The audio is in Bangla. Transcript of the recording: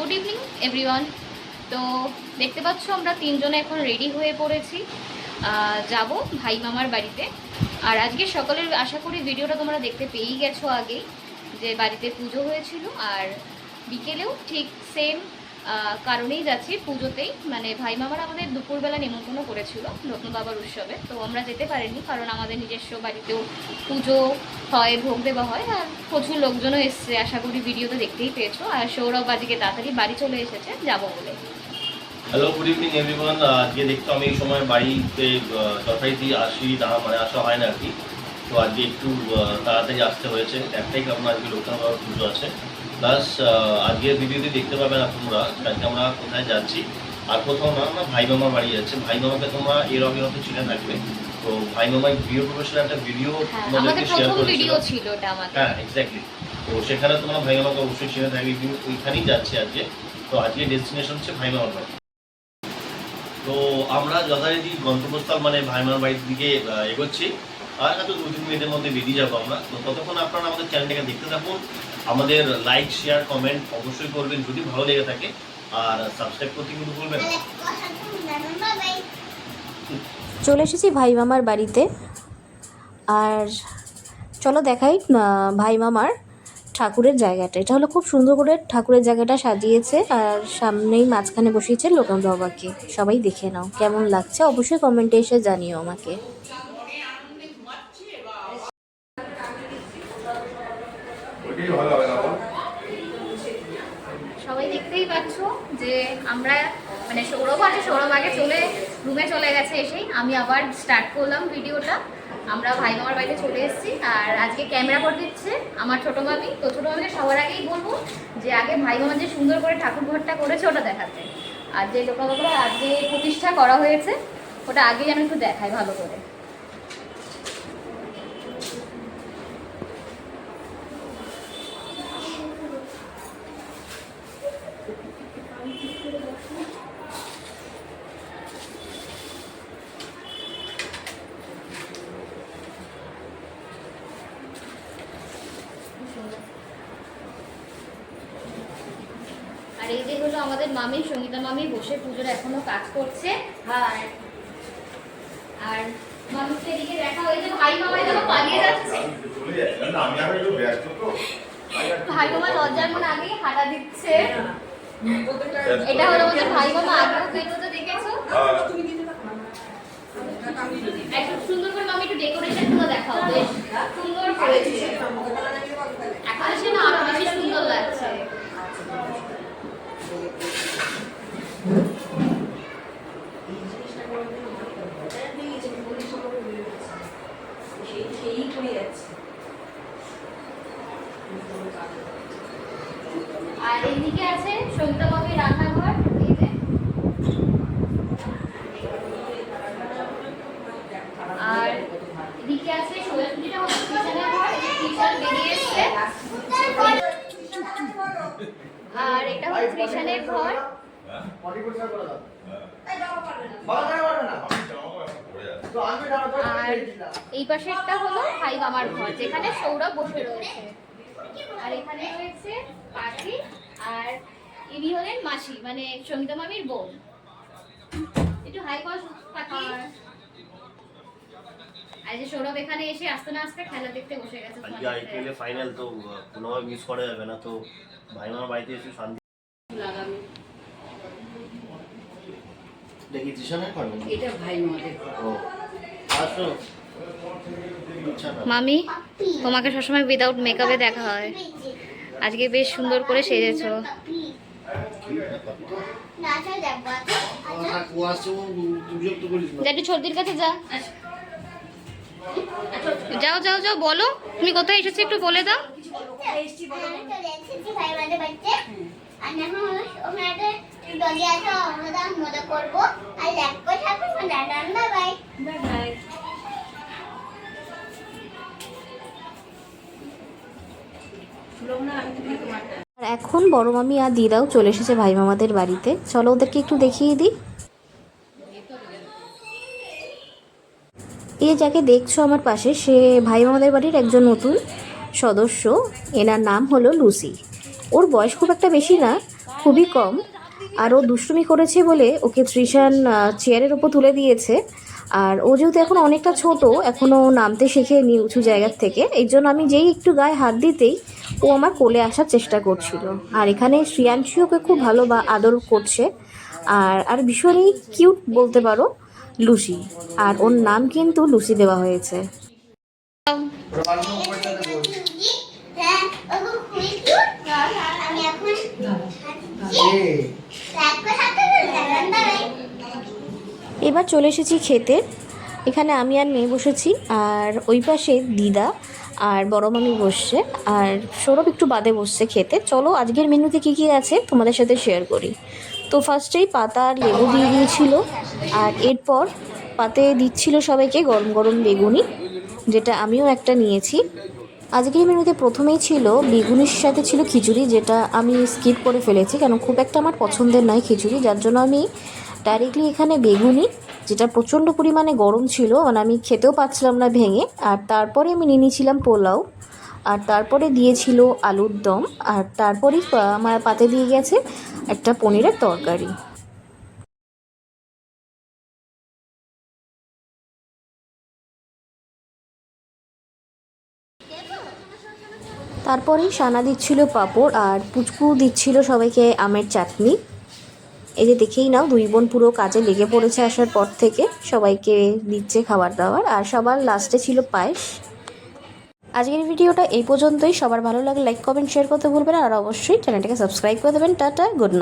গুড ইভিনিং এভরিওয়ান তো দেখতে পাচ্ছ, আমরা তিনজনে এখন রেডি হয়ে পড়েছি। যাব ভাই মামার বাড়িতে। আর আজকে সকালের আশা করি ভিডিওটা তোমরা দেখতে পেয়েই গেছো আগেই, যে বাড়িতে পুজো হয়েছিল। আর বিকেলেও ঠিক সেম কারণেই যাচ্ছি পুজোতেই। মানে ভাই মামার আমাদের দুপুরবেলা নেমন্তন্ন করেছিল রত্ন বাবার উৎসবে। তো আমরা যেতে পারিনি, কারণ আমাদের নিজস্ব বাড়িতেও পুজো হয়, ভোগ দেওয়া হয়, আর প্রচুর লোকজনও এসছে। আশা করি ভিডিওতে দেখতেই পেয়েছ। আর সৌরভ আজকে তাড়াতাড়ি বাড়ি চলে এসেছে, যাব বলে। হ্যালো গুড ইভিনিং এভরিওয়ান আজকে দেখতো আমি এই সময় বাড়িতে যথারীতি আসি, তা মানে আসা হয় না আর কি। তো আজকে একটু তাড়াতাড়ি আসতে হয়েছে। একটাই কারণ আজকে লোকনাথ পুজো আছে। প্লাস আজকের ভিডিওতে দেখতে পাবেন আপনারা আজকে আমরা কোথায় যাচ্ছি। আর কোথাও না আমরা ভাই মামার বাড়ি যাচ্ছি। ভাই মামাকে তোমরা এর আগে হয়তো চিনে থাকবে। তো ভাই মামার গৃহ প্রবেশের একটা ভিডিও হ্যাঁ তোমাদেরকে আমাদের শেয়ার প্রথম ভিডিও ছিল ওটা আমাদের। হ্যাঁ এক্স্যাক্টলি তো সেখানে তোমরা ভাই মামাকে অবশ্যই চিনে থাকবে। কিন্তু ওইখানেই যাচ্ছি আজকে। তো আজকে ডেস্টিনেশন হচ্ছে ভাই মামার বাড়ি। তো আমরা যথারীতি গন্তব্যস্থল মানে ভাই মামার বাড়ির দিকে এগোচ্ছি। আর হয়তো দু তিন মিনিটের মধ্যে বেরিয়ে যাব আমরা। তো ততক্ষণ আপনারা আমাদের চ্যানেলটাকে দেখতে থাকুন। আমাদের লাইক শেয়ার কমেন্ট অবশ্যই করবেন যদি ভালো লেগে থাকে। আর সাবস্ক্রাইব করতে কিন্তু ভুলবেন চলে এসেছি ভাই মামার বাড়িতে। আর চলো দেখাই ভাই মামার ঠাকুরের জায়গাটা। এটা হলো খুব সুন্দর করে ঠাকুরের জায়গাটা সাজিয়েছে। আর সামনেই মাঝখানে বসিয়েছে লোকনাথ বাবাকে। সবাই দেখে নাও, কেমন লাগছে? অবশ্যই কমেন্টে এসে জানিও আমাকে ওইটাই ভালো হবে না বল? সবাই দেখতেই পাচ্ছ যে আমরা মানে সৌরভ আছে, সৌরভ আগে চলে রুমে চলে গেছে এসেই। আমি আবার স্টার্ট করলাম ভিডিওটা আমরা ভাই মামার বাড়িতে চলে এসেছি। আর আজকে ক্যামেরা করে দিচ্ছে আমার ছোটো মামি তো ছোটো মামিকে সবার আগেই বলব যে আগে ভাই মামা যে সুন্দর করে ঠাকুর ঘরটা করেছে, ওটা দেখাতে। আর যে লোকালগুলো আজকে প্রতিষ্ঠা করা হয়েছে, ওটা আগে যেন একটু দেখাই ভালো করে আর এই হলো আমাদের মামি সঙ্গীতা মামি বসে পুজোর এখনও কাজ করছে। আর আর মামিকে এদিকে দেখা হয়েছে ভাই মামাই যেন পালিয়ে যাচ্ছে। ভাই মামা লজ্জার মনে আগেই হাঁটা দিচ্ছে। এটা হলো আমাদের ভাই মামা, আগেও বেরোতে দেখেছ। একটু সুন্দর করে মামি একটু ডেকোরেশনগুলো দেখাও বেশ। সুন্দর করেছে এখন এসে না আরও বেশি সুন্দর লাগছে আর এইদিকে আছে সবিতা মামির রান্নাঘর এই যে। আর এদিকে আছে সোয়াবিনটা হচ্ছে কিচেনের ঘর এই বেরিয়ে এসছে। আর এটা হচ্ছে কৃষানের ঘর। আমি জামা কাপড় এখন পরে যাচ্ছি। আর এই পাশেরটা হলো ভাই মামার ঘর যেখানে সৌরভ বসে রয়েছে। আর এখানে রয়েছে পাখি আর ইনি হলেন মাসি মানে সঙ্গীতা মামির বোন। একটু হাই কর পাখি। আর যে সৌরভ এখানে এসে আস্তে না আস্তে খেলা দেখতে বসে গেছে আইপিএল এর ফাইনাল তো কোনোভাবে মিস করা যাবে না তো ভাই মামার বাড়িতে এসে শান্তি দেখি জিশানের নাকি? এটা ভাই মদের ও। মামি তোমাকে সবসময় উইদাউট মেকআপে দেখা হয়। আজকে বেশ সুন্দর করে সেজেছ। যা একটু ছর্দির কাছে যা। যাও যাও যাও বলো। তুমি কোথায় এসেছ একটু বলে দাও। করব আর বাই এখন বড় মামি আর দিদাও চলে এসেছে ভাই মামাদের বাড়িতে। চলো ওদেরকে একটু দেখিয়ে দিই। এ যাকে দেখছ আমার পাশে, সে ভাই মামাদের বাড়ির একজন নতুন সদস্য। এনার নাম হলো লুসি। ওর বয়স খুব একটা বেশি না, খুবই কম। আর ও দুষ্টুমি করেছে বলে ওকে ত্রিশান চেয়ারের ওপর তুলে দিয়েছে আর ও যেহেতু এখন অনেকটা ছোট এখনও নামতে শেখেনি উঁচু জায়গার থেকে এই জন্য আমি যেই একটু গায়ে হাত দিতেই ও আমার কোলে আসার চেষ্টা করছিল আর এখানে শ্রিয়াংশী ওকে খুব ভালো বা আদর করছে আর আর ভীষণই কিউট বলতে পারো লুসি আর ওর নাম কিন্তু লুসি দেওয়া হয়েছে হ্যাঁ এবার চলে এসেছি খেতে। এখানে আমি আর মেয়ে বসেছি, আর ওই পাশে দিদা আর বড় মামি বসছে, আর সৌরভ একটু বাদে বসছে খেতে। চলো, আজকের মেনুতে কী কী আছে তোমাদের সাথে শেয়ার করি। তো ফার্স্টেই পাতা আর লেবু দিয়ে দিয়েছিল, আর এরপর পাতে দিচ্ছিল সবাইকে গরম গরম বেগুনি, যেটা আমিও একটা নিয়েছি। আজকের মেনুতে প্রথমেই ছিল বেগুনির সাথে ছিল খিচুড়ি, যেটা আমি স্কিপ করে ফেলেছি কারণ খুব একটা আমার পছন্দের নয় খিচুড়ি। যার জন্য আমি ডাইরেক্টলি এখানে বেগুনি, যেটা প্রচণ্ড পরিমাণে গরম ছিল মানে আমি খেতেও পাচ্ছিলাম না ভেঙে। আর তারপরে আমি নিয়ে নিয়েছিলাম পোলাও, আর তারপরে দিয়েছিল আলুর দম, আর তারপরেই আমার পাতে দিয়ে গেছে একটা পনিরের তরকারি। তারপরেই সানা দিচ্ছিল পাঁপড় আর পুচকু দিচ্ছিল সবাইকে আমের চাটনি। এই যে দেখেই নাও, দুই বোন পুরো কাজে লেগে পড়েছে আসার পর থেকে। সবাইকে দিচ্ছে খাবার দাবার আর সবার লাস্টে ছিল পায়েস। আজকের ভিডিওটা এই পর্যন্তই। সবার ভালো লাগে লাইক কমেন্ট শেয়ার করতে ভুলবেন আর অবশ্যই চ্যানেলটাকে সাবস্ক্রাইব করে দেবেন। Tata good night